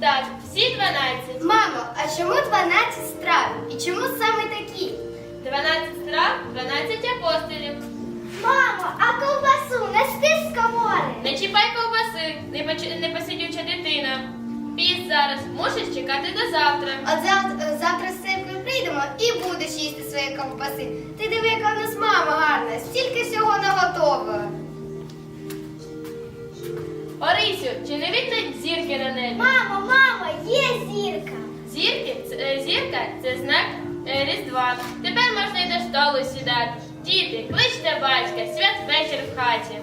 Так, всі 12. Мамо, а чому 12 страв? І чому саме такі? 12 страв, 12 апостолів. Мамо, а ковбасу нести з комори? Не чіпай ковбаси, непоч- непосидюча дитина. Піс зараз, мусиш чекати до завтра. От завтра, завтра з і будеш їсти свої ковбаси. Ти диви, яка в нас мама гарна, стільки всього наготовила. Орисю, чи не видно зірки на небі? Мамо, мамо, є зірка. Зірки, це- е, зірка це знак е, Різдва. Тепер можна й до столу сідати. Діти, кличте батька, свят вечір в хаті.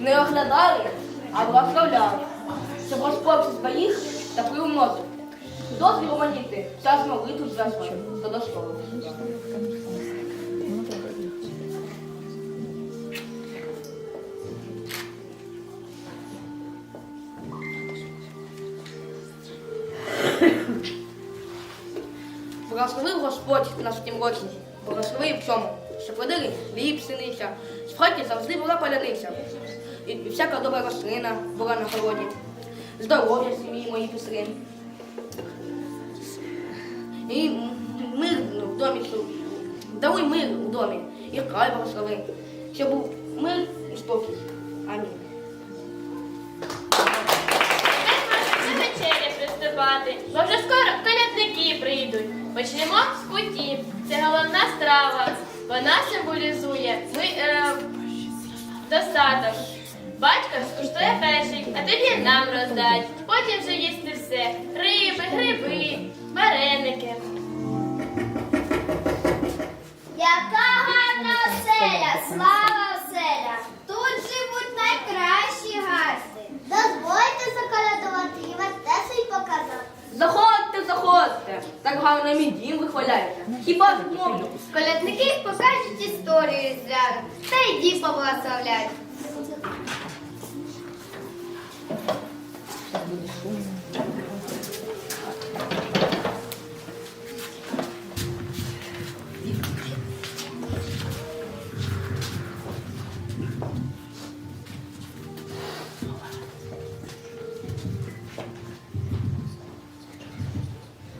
Не оглядали, а благословляли, щоб Господь зберіг таку мозок. Дозвіл маніти, час молитву зв'язку до досколи. Благословив Господь нас в тім році, благословив в цьому, щоб родили хліб, синиця, в хаті завжди була паляниця, і, всяка добра рослина була на городі, здоров'я сім'ї мої пісри. І м, домі, щоб даруй мир у домі і край благослови, щоб був мир і спокій. Амінь. Бо вже скоро колядники прийдуть. Почнемо з кутів. Це головна страва. Вона символізує ми, е, достаток. Батько скуштує перший, а тоді нам роздасть. Потім вже їсти все. Риби, гриби, вареники. Яка гарна оселя, слава оселя! Тут живуть найкращі гасти. Дозвольте заколядувати і вас теж й показати. Заходьте, заходьте. Так гарно мій дім вихваляєте. Хіба можна? Колядники покажуть історію різдвяну та й дім поблагословлять.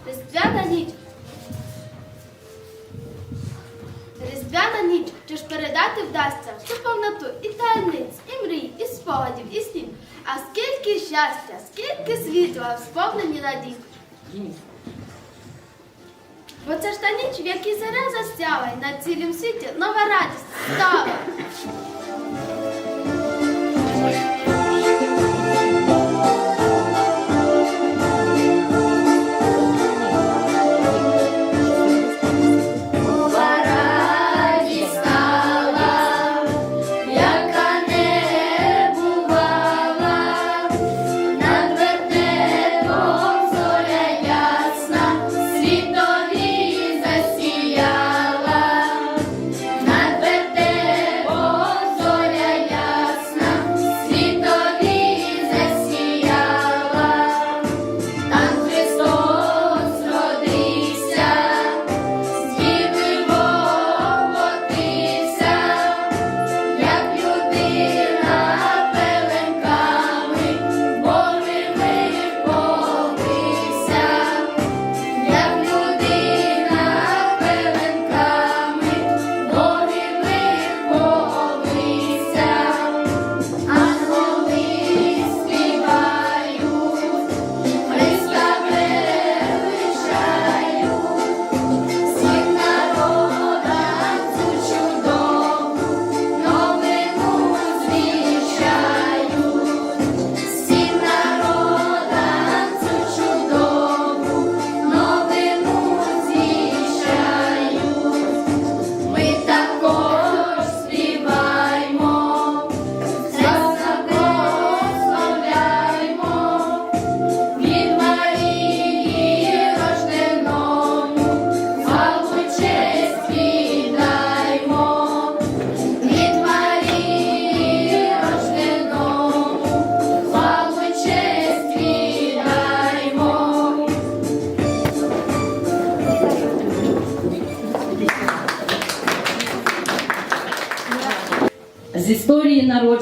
Різдвяна ніч. Різдвяна ніч, чи ж передати вдасться? Всю повноту і таємниць, і мрій, і спогадів, і снів. А скільки щастя, скільки світла сповнені надій. Бо це ж та ніч, в якій заря застяла, і на цілім світі нова радість стала.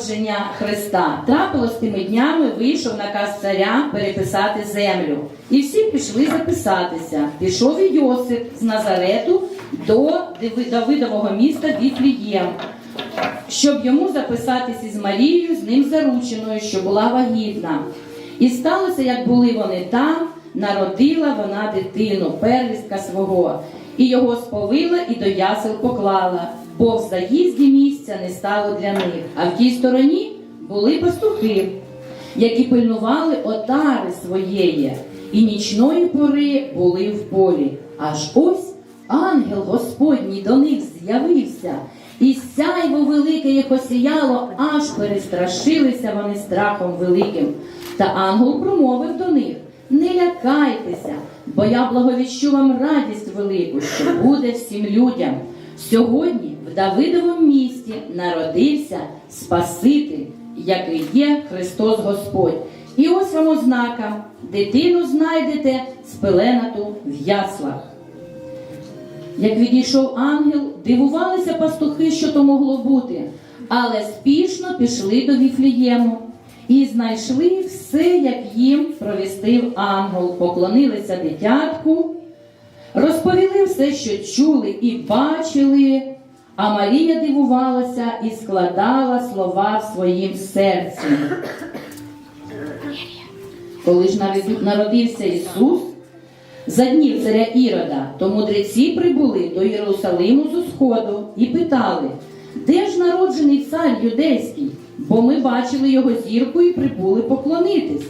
Народження Христа трапилось тими днями, вийшов наказ царя переписати землю. І всі пішли записатися. Пішов і Йосип з Назарету до Давидового міста Віфлієм, щоб йому записатись із Марією, з ним зарученою, що була вагітна. І сталося, як були вони там, народила вона дитину, первістка свого, і його сповила і до ясел поклала, бо в заїзді місця не стало для них. А в тій стороні були пастухи, які пильнували отари своєї, і нічної пори були в полі. Аж ось ангел Господній до них з'явився, і сяйво велике їх осіяло, аж перестрашилися вони страхом великим. Та ангел промовив до них: Не лякайтеся, бо я благовіщу вам радість велику, що буде всім людям. Сьогодні Давидовому місті народився Спаситель, який є Христос Господь. І ось вам ознака: дитину знайдете спеленату в яслах. Як відійшов ангел, дивувалися пастухи, що то могло бути, але спішно пішли до Віфлієму і знайшли все, як їм провістив ангел, поклонилися дитятку, Розповіли все, що чули і бачили, а Марія дивувалася і складала слова в своїм серці. Коли ж народився Ісус, за днів царя Ірода, то мудреці прибули до Єрусалиму з сходу і питали, де ж народжений цар юдейський? Бо ми бачили його зірку і прибули поклонитись.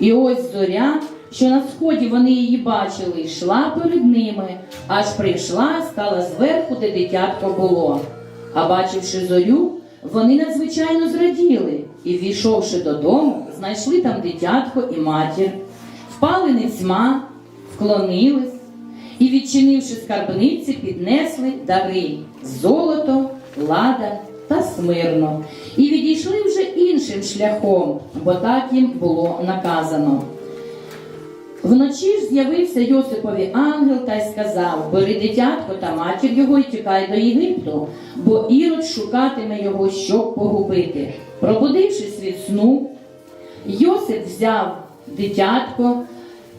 І ось зоря, що на сході вони її бачили, йшла перед ними, аж прийшла, стала зверху, де дитятко було. А бачивши зорю, вони надзвичайно зраділи і, ввійшовши додому, знайшли там дитятко і матір, впали ницьма, вклонились і, відчинивши скарбниці, піднесли дари золото, ладан та смирно, і відійшли вже іншим шляхом, бо так їм було наказано. Вночі ж з'явився Йосипові ангел та й сказав: Бери дитятко та матір його і тікай до Єгипту, бо Ірод шукатиме його, щоб погубити. Пробудившись від сну, Йосип взяв дитятко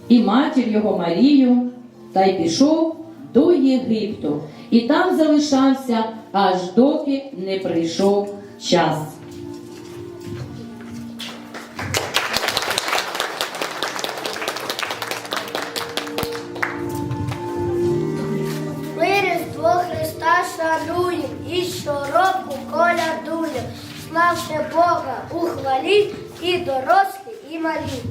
і матір його Марію та й пішов до Єгипту, і там залишався, аж доки не прийшов час. Шануєм і щороку колядуєм. славши Бога у хвалі і дорослі, і малі.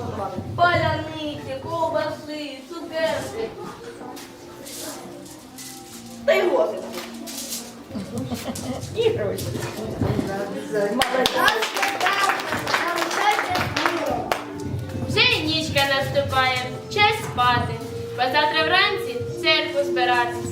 Готували. Паляниці, ковбаси, цукерки. Та й готи. І гроші. Вже і нічка наступає, час спати. Бо завтра вранці церкву збиратись.